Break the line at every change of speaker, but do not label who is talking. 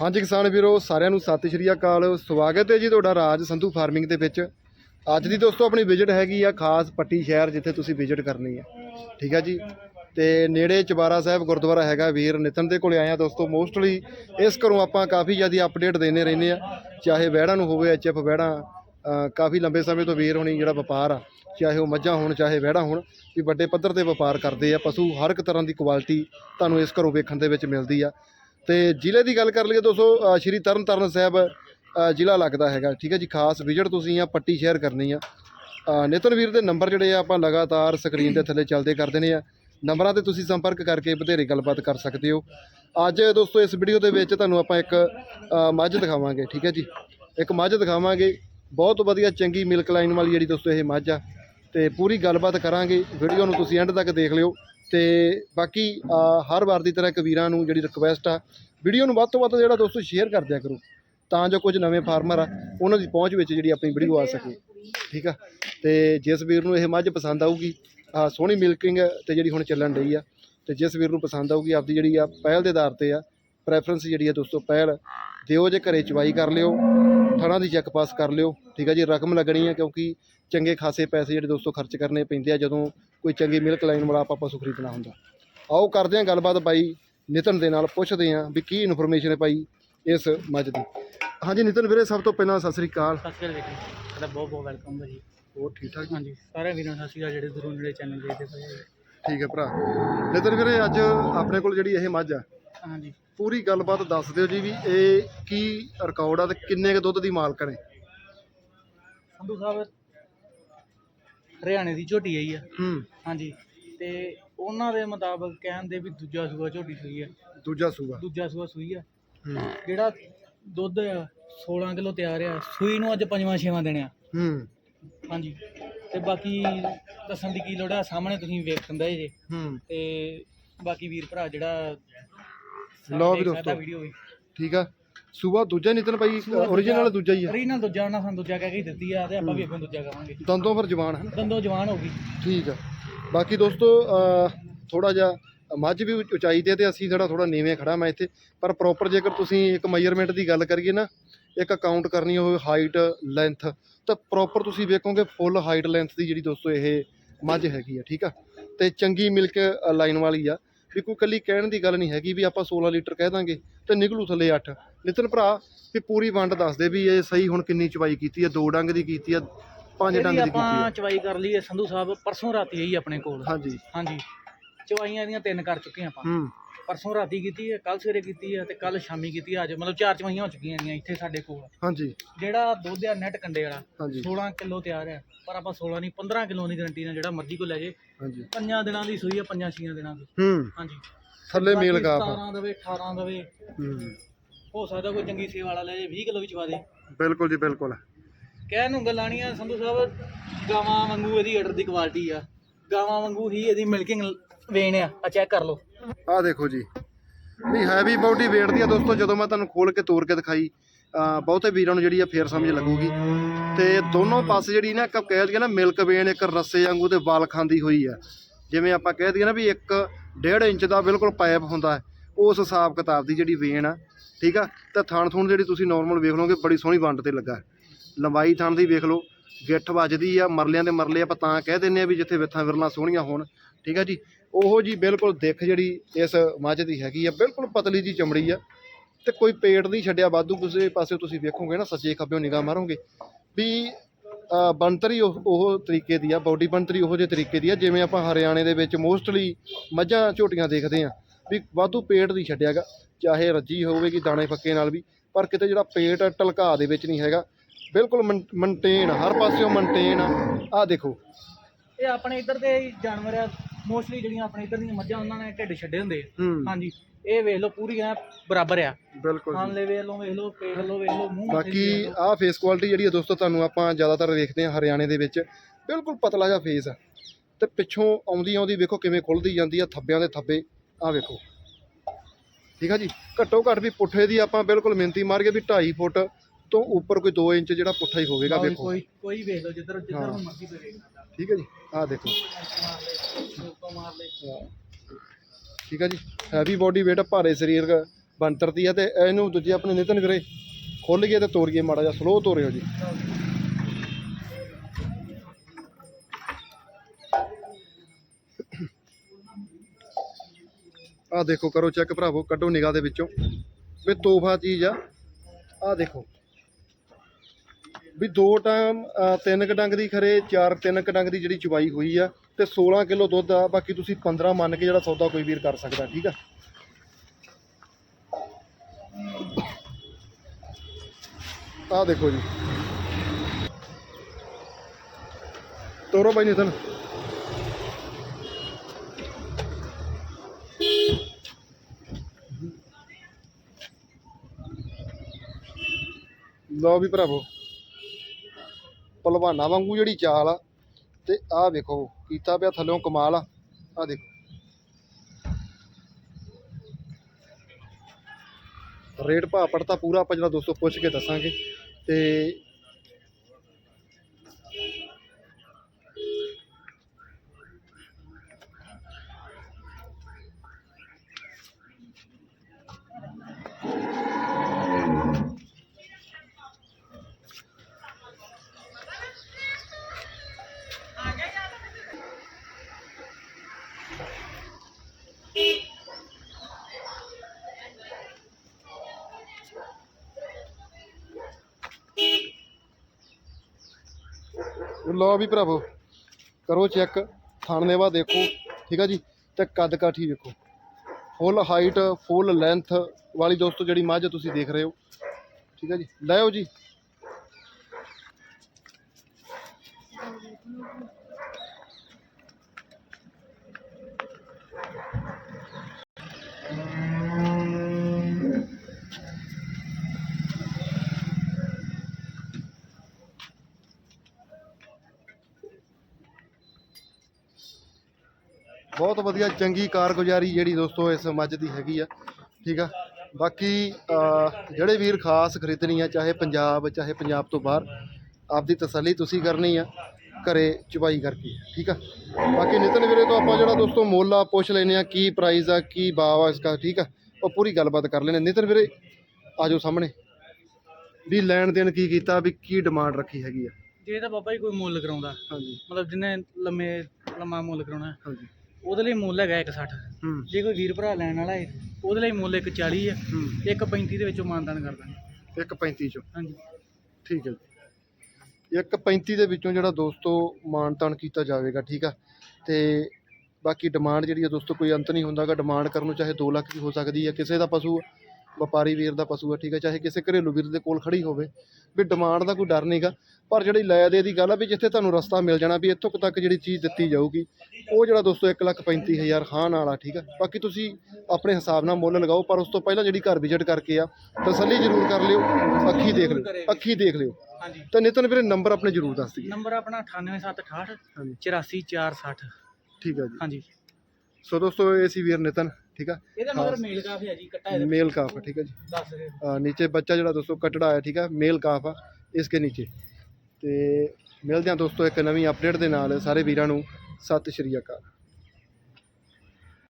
ਹਾਂਜੀ ਕਿਸਾਨ ਵੀਰੋ, ਸਾਰਿਆਂ ਨੂੰ ਸਤਿ ਸ਼੍ਰੀ ਅਕਾਲ। ਸਵਾਗਤ ਹੈ ਜੀ ਤੁਹਾਡਾ ਰਾਜ ਸੰਧੂ ਫਾਰਮਿੰਗ ਦੇ ਵਿੱਚ। ਅੱਜ ਦੀ ਦੋਸਤੋ ਆਪਣੀ ਵਿਜ਼ਿਟ ਹੈਗੀ ਆ ਖਾਸ ਪੱਟੀ ਸ਼ਹਿਰ ਜਿੱਥੇ ਤੁਸੀਂ ਵਿਜ਼ਿਟ ਕਰਨੀ ਹੈ ਠੀਕ ਹੈ ਜੀ? ਤੇ ਨੇੜੇ ਚਬਾਰਾ ਸਾਹਿਬ ਗੁਰਦੁਆਰਾ ਹੈਗਾ ਵੀਰ ਨਿਤਨ ਦੇ ਕੋਲੇ ਆਏ ਆ ਦੋਸਤੋ। ਮੋਸਟਲੀ ਇਸ ਘਰੋਂ ਆਪਾਂ ਕਾਫੀ ਜ਼ਿਆਦਾ ਅਪਡੇਟ ਦੇਨੇ ਰਹਿੰਦੇ ਆ। ਚਾਹੇ ਵਹਿੜਾਂ ਨੂੰ ਹੋਵੇ ਐਚਐਫ ਵਹਿੜਾਂ ਕਾਫੀ ਲੰਬੇ ਸਮੇਂ ਤੋਂ ਵੀਰ ਹੋਣੀ ਜਿਹੜਾ ਵਪਾਰ ਆ। ਚਾਹੇ ਉਹ ਮੱਝਾਂ ਹੋਣ, ਚਾਹੇ ਵਹਿੜਾਂ ਹੋਣ, ਵੀ ਵੱਡੇ ਪੱਧਰ ਤੇ ਵਪਾਰ ਕਰਦੇ ਆ। ਪਸ਼ੂ ਹਰ ਇੱਕ ਤਰ੍ਹਾਂ ਦੀ ਕੁਆਲਿਟੀ ਤੁਹਾਨੂੰ ਇਸ ਘਰੋਂ ਵੇਖਣ ਦੇ ਵਿੱਚ ਮਿਲਦੀ ਆ। ਤੇ ਜ਼ਿਲ੍ਹੇ ਦੀ ਗੱਲ ਕਰ ਲਈਏ ਦੋਸਤੋ ਅ, ਸ਼੍ਰੀ ਤਰਨਤਾਰਨ ਸਾਹਿਬ ਜ਼ਿਲ੍ਹਾ ਲੱਗਦਾ ਹੈਗਾ। ਠੀਕ ਹੈ ਜੀ ਖਾਸ ਵਿਜ਼ਿਟ ਤੁਸੀਂ ਆ ਪੱਟੀ ਸ਼ੇਅਰ ਕਰਨੀ ਆ। ਅ, ਨਿਤਨ ਵੀਰ ਦੇ ਨੰਬਰ ਜਿਹੜੇ ਆ ਆਪਾਂ ਲਗਾਤਾਰ ਸਕਰੀਨ ਦੇ ਥੱਲੇ ਚੱਲਦੇ ਕਰ ਦਿੰਦੇ ਆ। ਨੰਬਰਾਂ ਤੇ ਤੁਸੀਂ ਸੰਪਰਕ ਕਰਕੇ ਬਥੇਰੀ ਗੱਲਬਾਤ ਕਰ ਸਕਦੇ ਹੋ। ਅੱਜ ਦੋਸਤੋ ਇਸ ਵੀਡੀਓ ਦੇ ਵਿੱਚ ਤੁਹਾਨੂੰ ਆਪਾਂ ਇੱਕ ਮੱਝ ਦਿਖਾਵਾਂਗੇ। ਠੀਕ ਹੈ ਜੀ ਇੱਕ ਮੱਝ ਦਿਖਾਵਾਂਗੇ। ਬਹੁਤ ਵਧੀਆ ਚੰਗੀ ਮਿਲਕ ਲਾਈਨ ਵਾਲੀ ਜਿਹੜੀ ਦੋਸਤੋ ਇਹ ਮੱਝ ਆ। ਤੇ ਪੂਰੀ ਗੱਲਬਾਤ ਕਰਾਂਗੇ। ਵੀਡੀਓ ਨੂੰ ਤੁਸੀਂ ਐਂਡ ਤੱਕ ਦੇਖ ਲਿਓ। ਤੇ ਬਾਕੀ ਹਰ ਵਾਰ ਦੀ ਤਰ੍ਹਾਂ ਇੱਕ ਵੀਰਾਂ ਨੂੰ ਜਿਹੜੀ ਰਿਕੁਐਸਟ ਆ ਵੀਡੀਓ ਨੂੰ ਵੱਧ ਤੋਂ ਵੱਧ ਜਿਹੜਾ ਦੋਸਤੋ ਸ਼ੇਅਰ ਕਰ ਦਿਆ ਕਰੋ, ਤਾਂ ਜੋ ਕੁਝ ਨਵੇਂ ਫਾਰਮਰ ਆ, ਉਹਨਾਂ ਦੀ ਪਹੁੰਚ ਵਿੱਚ ਜਿਹੜੀ ਆਪਣੀ ਵੀਡੀਓ ਆ ਸਕੇ। ਠੀਕ ਆ? ਤੇ ਜਿਸ ਵੀਰ ਨੂੰ ਇਹ ਮੱਝ ਪਸੰਦ ਆਊਗੀ, ਆ ਸੋਹਣੀ ਮਿਲਕਿੰਗ ਤੇ ਜਿਹੜੀ ਹੁਣ ਚੱਲਣ ਰਹੀ ਆ, ਤੇ ਜਿਸ ਵੀਰ ਨੂੰ ਪਸੰਦ ਆਊਗੀ, ਆਪਦੀ ਜਿਹੜੀ ਆ ਪਹਿਲ ਦੇ ਆਧਾਰ ਤੇ ਆ ਪ੍ਰੈਫਰੈਂਸ ਜਿਹੜੀ ਆ ਦੋਸਤੋ ਪਹਿਲ, ਦਿਓ ਜੇ ਘਰੇ ਚਵਾਈ ਕਰ ਲਿਓ ਥਣਾ ਦੀ ਚੈੱਕ ਪਾਸ ਕਰ ਲਿਓ, ਠੀਕ ਆ ਜੀ? ਰਕਮ ਲੱਗਣੀ ਆ ਕਿਉਂਕਿ ਚੰਗੇ ਖਾਸੇ ਪੈਸੇ ਜਿਹੜੇ ਦੋਸਤੋ ਖਰਚ ਕਰਨੇ ਪੈਂਦੇ ਆ ਜਦੋਂ ਕੋਈ ਚੰਗੀ ਮਿਲਕ ਲਾਈਨ ਵਾਲਾ ਆਪਾਂ ਪਸ਼ੂ ਖਰੀਦਣਾ ਹੁੰਦਾ। ਆਓ ਕਰਦੇ ਹਾਂ ਗੱਲਬਾਤ ਬਾਈ ਨਿਤਨ ਦੇ ਨਾਲ ਪੁੱਛਦੇ ਹਾਂ ਵੀ ਕੀ ਇਨਫੋਰਮੇਸ਼ਨ ਹੈ ਭਾਈ ਇਸ ਮੱਝ ਦੀ। ਹਾਂਜੀ ਨਿਤਨ ਵੀਰੇ ਸਭ ਤੋਂ ਪਹਿਲਾਂ ਸਤਿ ਸ੍ਰੀ ਅਕਾਲ।
ਸਤਿ ਸ਼੍ਰੀ ਅਕਾਲ ਜੀ। ਤੁਹਾਡਾ ਬਹੁਤ ਬਹੁਤ ਵੈਲਕਮ ਹੈ ਜੀ।
ਹੋਰ ਠੀਕ ਠਾਕ ਜੀ?
ਹਾਂਜੀ ਸਾਰੇ ਵੀਰਾਂ ਨੂੰ ਸਤਿ ਸ਼੍ਰੀ ਅਕਾਲ ਜਿਹੜੇ ਦੂਰੋਂ ਨੇੜੇ ਚੈਨਲ ਦੇਖਦੇ ਪਏ ਆ।
ਠੀਕ ਹੈ ਭਰਾ। ਨਿਤਨ ਵੀਰੇ ਅੱਜ ਆਪਣੇ ਕੋਲ ਜਿਹੜੀ ਇਹ ਮੱਝ ਆ
ਹਾਂਜੀ।
ਪੂਰੀ ਗੱਲਬਾਤ ਦੱਸ ਦਿਓ ਜੀ ਵੀ ਇਹ ਕੀ ਰਿਕਾਰਡ ਆ ਤੇ ਕਿੰਨੇ ਕੁ ਦੁੱਧ ਦੀ ਮਾਲਕਣ ਹੈ
ਸੰਧੂ ਸਾਹਿਬ ਹਰਿਆਣੇ ਦੀ ਝੋਟੀ ਆਈ ਆ।
ਹੂੰ।
ਹਾਂਜੀ। ਤੇ ਉਹਨਾਂ ਦੇ ਮੁਤਾਬਕ ਕਹਿਣ ਦੇ ਵੀ ਦੂਜਾ ਸੂਆ ਝੋਟੀ ਸੂਈ ਆ।
ਦੂਜਾ ਸੂਆ।
ਦੂਜਾ ਸੂਆ ਸੂਈ ਆ।
ਹੂੰ।
ਜਿਹੜਾ ਦੁੱਧ ਆ 16 ਕਿਲੋ ਤਿਆਰ ਆ ਸੂਈ ਨੂੰ ਅੱਜ ਪੰਜਵਾਂ ਛੇਵਾਂ ਦਿਨ ਆ।
ਹੂੰ।
ਹਾਂਜੀ। ਤੇ ਬਾਕੀ ਦੱਸਣ ਦੀ ਕੀ ਲੋੜ ਆ ਸਾਹਮਣੇ ਤੁਸੀਂ ਵੇਖ ਸਕਦੇ ਜੇ।
ਹੂੰ।
ਤੇ ਬਾਕੀ ਵੀਰ ਭਰਾ ਜਿਹੜਾ
ਲਓ ਵੀ ਦੋਸਤੋ।
ਵੀਡੀਓ
ਠੀਕ ਆ। ਸੂਆ ਦੂਜਾ ਨਿਤਨ ਭਾਈ ਓਰੀਜਨਲ ਦੂਜਾ। ਹੀ ਆ।
ਰੀਨਲ ਦੂਜਾ ਉਹਨਾਂ ਸਾਨੂੰ ਦੂਜਾ ਕਹਿ ਕੇ ਹੀ ਦਿੱਤੀ ਆ ਤੇ ਆਪਾਂ ਵੀ ਅੱਗੋਂ ਦੂਜਾ ਕਵਾਂਗੇ
ਦੰਦੋਂ ਪਰ ਜਵਾਨ ਹਨ।
ਦੰਦੋ ਜਵਾਨ ਹੋ ਗਈ।
ਠੀਕ ਆ। ਬਾਕੀ ਦੋਸਤੋ ਥੋੜਾ ਜਿਹਾ ਮੱਝ ਵੀ ਉਚਾਈ ਤੇ ਤੇ ਅਸੀਂ ਜਿਹੜਾ ਥੋੜਾ ਨੀਵੇਂ ਖੜਾ ਮੈਂ ਇੱਥੇ। ਪਰ ਪ੍ਰੋਪਰ ਜੇਕਰ ਤੁਸੀਂ ਇੱਕ ਮੈਜ਼ਰਮੈਂਟ ਦੀ ਗੱਲ ਕਰੀਏ ਨਾ ਇੱਕ ਕਾਊਂਟ ਕਰਨੀ ਹੋਵੇ ਹਾਈਟ ਲੈਂਥ ਤਾਂ ਪ੍ਰੋਪਰ ਤੁਸੀਂ ਵੇਖੋਗੇ ਫੁੱਲ ਹਾਈਟ ਲੈਂਥ ਦੀ ਜਿਹੜੀ ਦੋਸਤੋ ਇਹ ਮੱਝ ਹੈਗੀ ਆ ਠੀਕ ਆ। ਤੇ ਚੰਗੀ ਮਿਲਕ ਲਾਈਨ ਵਾਲੀ ਆ। ਵੀ ਕੋਈ ਕੱਲੀ ਕਹਿਣ ਦੀ ਗੱਲ ਨਹੀਂ ਹੈਗੀ ਵੀ ਆਪਾਂ 16 ਲੀਟਰ ਕਹਿ ਦਾਂਗੇ ਤੇ ਨਿਕਲੂ ਥੱਲੇ 8 ਨਿਤਨ ਭਰਾ ਵੀ ਪੂਰੀ ਵੰਡ ਦੱਸ ਦੇ ਵੀ ਇਹ ਸਹੀ ਹੁਣ ਕਿੰਨੀ ਚਵਾਈ ਕੀਤੀ ਆ ਦੋ ਡੰਗ ਦੀ ਕੀਤੀ ਆ ਪੰਜ ਡੰਗ ਦੀ ਕੀਤੀ
ਆਪਾਂ
ਆ।
ਚਵਾਈ ਕਰ ਲਈ ਹੈ ਸੰਧੂ ਸਾਹਿਬ ਪਰਸੋਂ ਰਾਤੀ ਆਈ ਆਪਣੇ ਕੋਲ।
ਹਾਂਜੀ।
ਹਾਂਜੀ। ਚਵਾਈਆਂ ਇਹਦੀਆਂ ਤਿੰਨ ਕਰ ਚੁੱਕੇ ਹਾਂ ਆਪਾਂ।
ਹੂੰ।
ਪਰਸੋਂ ਰਾਤੀ ਕੀਤੀ ਹੈ ਕੱਲ ਸਵੇਰੇ ਕੀਤੀ ਹੈ ਤੇ ਕੱਲ ਸ਼ਾਮੀ ਕੀਤੀ ਹੈ। ਅੱਜ ਮਤਲਬ ਚਾਰ ਚਵਾਈਆਂ ਹੋ ਚੁੱਕੀਆਂ ਇਹਦੀਆਂ ਇੱਥੇ ਸਾਡੇ ਕੋਲ।
ਹਾਂਜੀ।
ਜਿਹੜਾ ਦੁੱਧ ਆ ਨੈਟ ਕੰਡੇ ਵਾਲਾ
ਹਾਂਜੀ।
16 ਕਿਲੋ ਤਿਆਰ ਹੈ ਪਰ ਆਪਾਂ 16 ਨਹੀਂ 15 ਕਿਲੋ ਦੀ ਗਰੰਟੀ ਨਾਲ ਜਿਹੜਾ ਮਰਜ਼ੀ ਕੋ ਲੈ ਜੇ।
ਹਾਂਜੀ।
ਪੰਜਾਂ ਦਿਨਾਂ ਦੀ ਸੂਈ ਹੈ ਪੰਜਾਂ ਛੀਆਂ ਦਿਨਾਂ ਦੀ।
ਹੂੰ।
ਹਾਂਜੀ।
ਥੱਲੇ ਮੇਲ ਗਾਪ
17 ਦਵੇ 18 ਦਵੇ।
ਹੂੰ।
ਹੋ ਸਕਦਾ ਕੋਈ ਚੰਗੀ ਸੇਵਾ ਵਾਲਾ ਲੈ ਜੇ 20 ਕਿਲੋ ਵੀ ਚਵਾ ਦੇ।
ਬਿਲਕੁਲ ਜੀ ਬਿਲਕੁਲ।
ਕਹਿਣ ਨੂੰ ਗੱਲਾਂ ਨਹੀਂ ਆ ਸੰਧੂ ਸਾਹਿਬ ਗਾਵਾਂ ਵਾਂਗੂ ਇਹਦੀ ਆਰਡਰ ਦੀ ਕੁਆਲਿਟੀ ਆ। ਗਾਵਾਂ ਵਾਂਗੂ ਹੀ ਇਹਦੀ ਮਿਲਕਿੰਗ ਵੇਨ ਆ ਆ ਚੈੱਕ ਕਰ ਲਓ।
ਆਹ ਦੇਖੋ ਜੀ। ਨਹੀਂ ਹੈਵੀ ਬਾਡੀ weight ਦੀ ਆ ਦੋਸਤੋ, ਜਦੋਂ ਮੈਂ ਤੁਹਾਨੂੰ ਖੋਲ ਕੇ, ਤੋੜ ਕੇ ਦਿਖਾਈ ਬਹੁਤੇ ਵੀਰਾਂ ਨੂੰ ਜਿਹੜੀ ਆ ਫੇਰ ਸਮਝ ਲੱਗੂਗੀ। ਤੇ ਦੋਨੋਂ ਪਾਸੇ ਜਿਹੜੀ ਨਾ, ਇੱਕ ਕਹਿ ਦਈਏ ਨਾ ਮਿਲਕ ਵੇਨ ਇੱਕ ਰੱਸੇ ਵਾਂਗੂ ਤੇ ਵਾਲ ਖਾਂਦੀ ਹੋਈ ਆ। ਜਿਵੇਂ ਆਪਾਂ ਕਹਿ ਦਈਏ ਨਾ ਵੀ ਇੱਕ ਡੇਢ ਇੰਚ ਦਾ ਬਿਲਕੁਲ ਪਾਈਪ ਹੁੰਦਾ ਉਸ ਹਿਸਾਬ ਕਿਤਾਬ ਦੀ ਜਿਹੜੀ ਵੇਨ ਆ, ਠੀਕ ਆ? ਤਾਂ ਥਣ ਥੂਣ ਜਿਹੜੀ ਤੁਸੀਂ ਨਾਰਮਲ ਵੇਖ ਲਓਗੇ, ਬੜੀ ਸੋਹਣੀ ਵੰਡ ਤੇ ਲੱਗਾ। ਲੰਬਾਈ ਥਣ ਦੀ ਵੇਖ ਲਓ, ਗਿੱਠ ਵੱਜਦੀ ਆ, ਮਰਲਿਆਂ ਦੇ ਮਰਲੇ ਆਪਾਂ ਤਾਂ ਕਹਿ ਦਿੰਨੇ ਆ ਵੀ ਜਿੱਥੇ ਵਿਥਾਂ ਵਿਰਲਾਂ ਸੋਹਣੀਆਂ ਹੋਣ, ਠੀਕ ਆ ਜੀ? ਉਹੋ ਜੀ ਬਿਲਕੁਲ ਦਿੱਖ ਜਿਹੜੀ ਇਸ ਮੱਝ ਦੀ ਹੈਗੀ ਆ ਬਿਲਕੁਲ ਪਤਲੀ ਜੀ ਚਮੜੀ ਆ। ਤੇ ਕੋਈ ਪੇਟ ਨਹੀਂ ਛੱਡਿਆ ਵਾਧੂ ਕਿਸੇ ਪਾਸੇ ਤੁਸੀਂ ਵੇਖੋਗੇ ਨਾ ਸੱਜੇ ਖੱਬੇ ਨਿਗਾਹ ਮਾਰੋਗੇ ਵੀ ਅ, ਬਣਤਰੀ ਉਹ ਉਹ ਤਰੀਕੇ ਦੀ ਆ ਬਾਡੀ ਬਣਤਰੀ ਉਹੋ ਜਿਹੇ ਤਰੀਕੇ ਦੀ ਆ ਜਿਵੇਂ ਆਪਾਂ ਹਰਿਆਣੇ ਦੇ ਵਿੱਚ ਮੋਸਟਲੀ ਮੱਝਾਂ ਝੋਟੀਆਂ ਦੇਖਦੇ ਆ ਵੀ ਵਾਧੂ ਪੇਟ ਨਹੀਂ ਛੱਡਿਆਗਾ ਚਾਹੇ ਰੱਜੀ ਹੋਵੇਗੀ ਦਾਣੇ ਫੱਕੇ ਨਾਲ ਵੀ ਪਰ ਕਿਤੇ ਜਿਹੜਾ ਪੇਟ ਢਲਕਾ ਦੇ ਵਿੱਚ ਨਹੀਂ ਹੈਗਾ ਬਿਲਕੁਲ ਮੇਨਟੇਨ ਹਰ ਪਾਸਿਓਂ ਮੇਨਟੇਨ ਆ। ਆਹ ਦੇਖੋ।
ਇਹ ਆਪਣੇ ਇੱਧਰ ਦੇ ਜਾਨਵਰ ਆ ਮੋਸਟਲੀ ਜਿਹੜੀਆਂ ਆਪਣੇ ਇੱਧਰ ਦੀਆਂ ਮੱਝਾਂ ਉਹਨਾਂ ਨੇ ਢਿੱਡ ਛੱਡੇ ਹੁੰਦੇ ਆ।
ਹੂੰ।
ਹਾਂਜੀ। ਇਹ ਵੇਖ ਲਓ ਪੂਰੀ ਐ ਬਰਾਬਰ ਆ।
ਬਿਲਕੁਲ
ਖਾਣ
ਜੀ।
ਲੈ ਵੇਖ ਲਓ ਵੇਖ ਲਓ ਪੇਟ ਲਓ ਵੇਖ ਲਓ ਮੂੰਹ ਮੱਥੇ ਦੀ
ਬਾਕੀ
ਵੇਖ ਲਓ।
ਆਹ ਫੇਸ ਕੁਆਲਿਟੀ ਜਿਹੜੀ ਆ ਦੋਸਤੋ ਤੁਹਾਨੂੰ ਆਪਾਂ ਜ਼ਿਆਦਾਤਰ ਵੇਖਦੇ ਆ ਹਰਿਆਣੇ ਦੇ ਵਿੱਚ। ਬਿਲਕੁਲ ਪਤਲਾ ਜਿਹਾ ਫੇਸ ਆ। ਤੇ ਪਿੱਛੋਂ ਆਉਂਦੀ ਆਉਂਦੀ ਵੇਖੋ ਕਿਵੇਂ ਖੁੱਲਦੀ ਜਾਂਦੀ ਆ ਥੱਬਿਆਂ ਦੇ ਥੱਬੇ। ਆਹ ਵੇਖੋ। ਠੀਕ ਆ ਜੀ? ਘੱਟੋ ਘੱਟ ਵੀ ਪੁੱਠੇ ਦੀ ਆਪਾਂ ਬਿਲਕੁਲ ਮਿੰਤੀ ਮਾਰ ਕੇ ਵੀ 2.5 ਫੁੱਟ ਤੋਂ ਉੱਪਰ ਕੋਈ 2 ਇੰਚ ਜਿਹੜਾ ਪੁੱਠਾ ਹੀ ਹੋਵੇਗਾ
ਲਓ ਜੀ,
ਵੇਖੋ।
ਕੋਈ ਕੋਈ ਵੇਖ ਲਓ ਜਿੱਧਰ ਜਿੱਧਰ
ਹਾਂ।
ਨੂੰ ਮਰਜ਼ੀ ਵੇਖ ਲਓ।
ਠੀਕ ਹੈ ਜੀ? ਆਹ ਦੇਖੋ। ਠੀਕ ਹੈ ਜੀ? ਹੈਵੀ ਬੋਡੀ weight ਭਾਰੇ ਸਰੀਰ ਬਣਤਰਦੀ ਹੈ ਤੇ ਇਹਨੂੰ ਦੂਜੀ ਆਪਣੇ ਨਿਤਨ ਵੀਰੇ ਖੁੱਲ ਗਏ ਤੇ ਤੋਰੀਏ ਮਾੜਾ ਜਿਹਾ ਸਲੋ ਤੋਰਿਓ ਜੀ। ਆ ਦੇਖੋ, ਕਰੋ ਚੈੱਕ ਭਰਾਵੋ, ਕੱਢੋ ਨਿਗਾਹ ਦੇ ਵਿੱਚੋਂ। ਵੀ ਤੋਹਫਾ ਚੀਜ਼ ਆ। ਆ ਦੇਖੋ। ਵੀ ਦੋ ਟਾਈਮ ਤਿੰਨ ਤਿੰਨ ਕਡੰਗ ਦੀ ਖਰੇ, ਚਾਰ ਤਿੰਨ ਕਡੰਗ ਦੀ ਜਿਹੜੀ ਚੁਬਾਈ ਹੋਈ ਆ ਤੇ 16 ਕਿਲੋ ਦੁੱਧ ਆ, ਬਾਕੀ ਤੁਸੀਂ 15 ਮੰਨ ਕੇ ਜਿਹੜਾ ਸੌਦਾ ਕੋਈ ਵੀਰ ਕਰ ਸਕਦਾ, ਠੀਕ ਆ? ਆ ਦੇਖੋ ਜੀ। ਤੋਰੋ ਬਾਈ ਨਿਤਨ। ਲਓ ਵੀ ਭਰਾਵੋ। ਪਹਿਲਵਾਨਾਂ ਵਾਂਗੂ ਜਿਹੜੀ ਚਾਲ ਆ, ਤੇ ਆਹ ਵੇਖੋ, ਕੀਤਾ ਪਿਆ ਥੱਲਿਓਂ ਕਮਾਲ ਆ। ਆ ਦੇਖੋ। ਰੇਟ ਭਾਅ ਪੜਤਾ ਪੂਰਾ, ਆਪਾਂ ਜਿਹੜਾ ਦੋਸਤੋ ਪੁੱਛ ਕੇ ਦੱਸਾਂਗੇ। ਤੇ ਲਓ ਵੀ ਭਰਾਵੋ, ਕਰੋ ਚੈੱਕ ਥਾਣਨੇਵਾ ਦੇਖੋ, ਠੀਕ ਆ ਜੀ? ਤੇ ਕੱਦ ਕਾਠੀ ਵੇਖੋ। ਫੁੱਲ ਹਾਈਟ ਫੁੱਲ ਲੈਂਥ ਵਾਲੀ ਦੋਸਤੋ ਜਿਹੜੀ ਮੱਝ ਤੁਸੀਂ ਦੇਖ ਰਹੇ ਹੋ। ਠੀਕ ਆ ਜੀ? ਲੈਓ ਜੀ। ਬਹੁਤ ਵਧੀਆ ਚੰਗੀ ਕਾਰਗੁਜ਼ਾਰੀ ਜਿਹੜੀ ਦੋਸਤੋ ਇਸ ਮੱਝ ਦੀ ਹੈਗੀ ਆ ਠੀਕ ਆ? ਬਾਕੀ ਜਿਹੜੇ ਵੀਰ ਖਾਸ ਖਰੀਦਣੀ ਆ ਚਾਹੇ ਪੰਜਾਬ ਚਾਹੇ ਪੰਜਾਬ ਤੋਂ ਬਾਹਰ ਆਪਦੀ ਤਸੱਲੀ ਤੁਸੀਂ ਕਰਨੀ ਆ ਘਰੇ ਚੁਬਾਈ ਕਰਕੇ ਠੀਕ ਆ? ਬਾਕੀ ਨਿਤਨ ਵੀਰੇ ਤੋਂ ਆਪਾਂ ਜਿਹੜਾ ਦੋਸਤੋ ਮੁੱਲ ਆ ਪੁੱਛ ਲੈਨੇ ਆ ਕੀ ਪ੍ਰਾਈਸ ਆ ਕੀ ਭਾਅ ਆ ਇਸਦਾ ਠੀਕ ਆ? ਉਹ ਪੂਰੀ ਗੱਲਬਾਤ ਕਰ ਲੈਨੇ ਨਿਤਨ ਵੀਰੇ ਆਜੋ ਸਾਹਮਣੇ। ਵੀ ਲੈਣ ਦੇਣ ਕੀ ਕੀਤਾ ਵੀ ਕੀ ਡਿਮਾਂਡ ਰੱਖੀ ਹੈਗੀ ਆ?
ਜੇ ਤਾਂ ਬਾਬਾ ਜੀ ਕੋਈ ਮੁੱਲ ਕਰਾਉਂਦਾ
ਹਾਂਜੀ।
ਮਤਲਬ ਜਿਹਨੇ ਲੰਮੇ ਲੰਮਾ ਮੁੱਲ ਕਰਾਉਣਾ।
ਹਾਂਜੀ।
ਉਹਦੇ ਲਈ ਮੁੱਲ ਹੈਗਾ 160
ਹੂੰ।
ਜੇ ਕੋਈ ਵੀਰ ਭਰਾ ਲੈਣ ਵਾਲਾ ਹੈ ਉਹਦੇ ਲਈ ਮੁੱਲ 140 ਹੈ।
ਹੂੰ
135 ਦੇ ਵਿੱਚੋਂ ਮਾਨਦਾਨ ਕਰ ਦਾਂਗੇ।
ਇੱਕ 35 ਚੋਂ।
ਹਾਂਜੀ।
ਠੀਕ ਹੈ ਜੀ। ਇੱਕ 35 ਦੇ ਵਿੱਚੋਂ ਜਿਹੜਾ ਦੋਸਤੋ ਮਾਨਤਾਨ ਕੀਤਾ ਜਾਵੇਗਾ ਠੀਕ ਆ? ਤੇ ਬਾਕੀ ਡਿਮਾਂਡ ਜਿਹੜੀ ਹੈ ਦੋਸਤੋ ਕੋਈ ਅੰਤ ਨਹੀਂ ਹੁੰਦਾਗਾ। ਡਿਮਾਂਡ ਕਰਨ ਨੂੰ ਚਾਹੇ 2 ਲੱਖ ਦੀ ਹੋ ਸਕਦੀ ਹੈ ਕਿਸੇ ਦਾ ਪਸ਼ੂ ਵਪਾਰੀ ਵੀਰ ਦਾ ਪਸ਼ੂ ਹੈ ਠੀਕ ਹੈ ਚਾਹੇ ਕਿਸੇ ਘਰੇਲੂ ਵੀਰ ਦੇ ਕੋਲ ਖੜੀ ਹੋਵੇ ਵੀ ਡਿਮਾਂਡ ਦਾ ਕੋਈ ਡਰ ਨਹੀਂਗਾ ਪਰ ਜਿਹੜੀ ਲੈ ਦੇ ਦੀ ਗੱਲ ਆ ਵੀ ਜਿੱਥੇ ਤੁਹਾਨੂੰ ਰਸਤਾ ਮਿਲ ਜਾਣਾ ਵੀ ਇੱਥੋਂ ਤੱਕ ਜਿਹੜੀ ਚੀਜ਼ ਦਿੱਤੀ ਜਾਊਗੀ ਉਹ ਜਿਹੜਾ ਦੋਸਤੋ 1 ਲੱਖ 35 ਹਜ਼ਾਰ ਖਾਣ ਵਾਲਾ ਠੀਕ ਆ ਬਾਕੀ ਤੁਸੀਂ ਆਪਣੇ ਹਿਸਾਬ ਨਾਲ ਮੁੱਲ ਲਗਾਓ ਪਰ ਉਸ ਤੋਂ ਪਹਿਲਾਂ ਜਿਹੜੀ ਘਰ ਵਿਜ਼ਿਟ ਕਰਕੇ ਆ ਤਸੱਲੀ ਜ਼ਰੂਰ ਕਰ ਲਿਓ ਅੱਖੀ ਦੇਖ ਲਿਓ ਅੱਖੀ ਦੇਖ ਲਿਓ।
ਹਾਂਜੀ।
ਤਾਂ ਨਿਤਨ ਵੀਰੇ ਨੰਬਰ ਆਪਣੇ ਜ਼ਰੂਰ ਦੱਸ ਦਈਏ
ਨੰਬਰ ਆਪਣਾ 98768
ਹਾਂਜੀ।
84460
ਠੀਕ ਹੈ ਜੀ।
ਹਾਂਜੀ।
ਸੋ ਦੋਸਤੋ ਇਹ ਸੀ ਵੀਰ ਨਿਤਨ। ਠੀਕ ਆ?
ਇਹਦਾ ਮਗਰ ਮੇਲ ਕਾਫੀ ਹੈ ਜੀ ਕੱਟਾ ਇਹਦੇ
ਮੇਲ ਕਾਫ ਆ ਠੀਕ ਹੈ ਜੀ।
ਦੱਸ ਰਹੇ
ਬੱਚਾ ਜਿਹੜਾ ਦੋਸਤੋ ਕਟੜਾ ਆਇਆ ਠੀਕ ਆ? ਮੇਲ ਕਾਫ ਆ ਇਸਕੇ ਨੀਚੇ। ਤੇ ਮਿਲਦੇ ਹਾਂ ਦੋਸਤੋ ਇੱਕ ਨਵੀਂ ਅਪਡੇਟ ਦੇ ਨਾਲ ਸਾਰੇ ਵੀਰਾਂ ਨੂੰ ਸਤਿ ਸ਼੍ਰੀ ਅਕਾਲ।